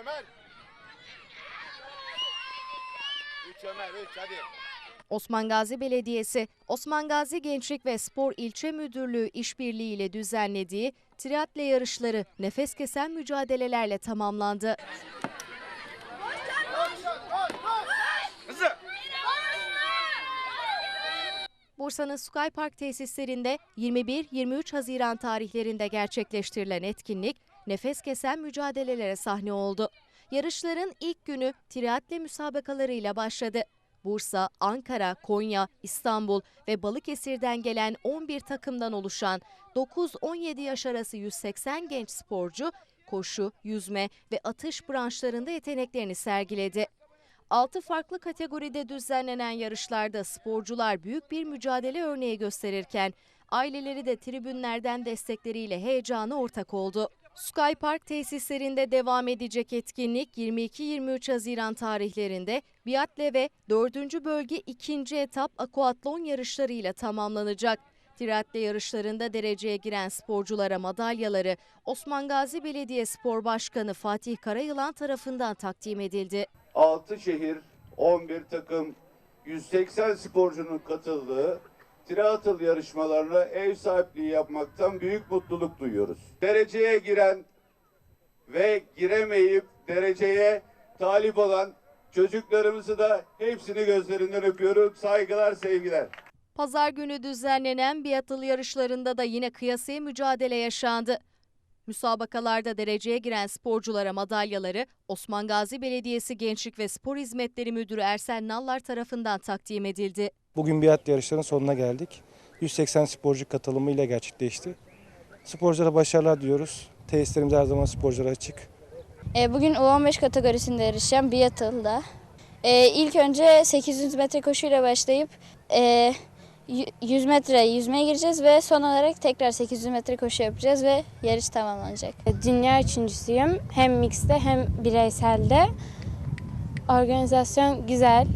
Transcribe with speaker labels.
Speaker 1: Ömer. Üç Ömer üç hadi.
Speaker 2: Osman Gazi Belediyesi, Osman Gazi Gençlik ve Spor İlçe Müdürlüğü işbirliğiyle düzenlediği triatle yarışları nefes kesen mücadelelerle tamamlandı. Bursa'nın Sky Park tesislerinde 21-23 Haziran tarihlerinde gerçekleştirilen etkinlik nefes kesen mücadelelere sahne oldu. Yarışların ilk günü triatle müsabakalarıyla başladı. Bursa, Ankara, Konya, İstanbul ve Balıkesir'den gelen 11 takımdan oluşan 9-17 yaş arası 180 genç sporcu koşu, yüzme ve atış branşlarında yeteneklerini sergiledi. 6 farklı kategoride düzenlenen yarışlarda sporcular büyük bir mücadele örneği gösterirken aileleri de tribünlerden destekleriyle heyecana ortak oldu. Sky Park tesislerinde devam edecek etkinlik 22-23 Haziran tarihlerinde biatle ve 4. bölge 2. etap akuatlon yarışlarıyla tamamlanacak. Triatle yarışlarında dereceye giren sporculara madalyaları Osman Gazi Belediye Spor Başkanı Fatih Karayılan tarafından takdim edildi.
Speaker 3: 6 şehir, 11 takım, 180 sporcunun katıldığı triatıl yarışmalarına ev sahipliği yapmaktan büyük mutluluk duyuyoruz. Dereceye giren ve giremeyip dereceye talip olan çocuklarımızı da hepsini gözlerinden öpüyorum. Saygılar, sevgiler.
Speaker 2: Pazar günü düzenlenen biatıl yarışlarında da yine kıyasıya mücadele yaşandı. Müsabakalarda dereceye giren sporculara madalyaları Osman Gazi Belediyesi Gençlik ve Spor Hizmetleri Müdürü Ersen Nallar tarafından takdim edildi.
Speaker 4: Bugün biat yarışlarının sonuna geldik. 180 sporcu katılımıyla gerçekleşti. Sporculara başarılar diyoruz. Tesislerimiz her zaman sporculara açık.
Speaker 5: E, Bugün U15 kategorisinde yarışacağım Biatıl'da. E, ilk önce 800 metre koşuyla başlayıp e, y- 100 metre yüzmeye gireceğiz ve son olarak tekrar 800 metre koşu yapacağız ve yarış tamamlanacak.
Speaker 6: Dünya üçüncüsüyüm. Hem mixte hem bireyselde. Organizasyon güzel.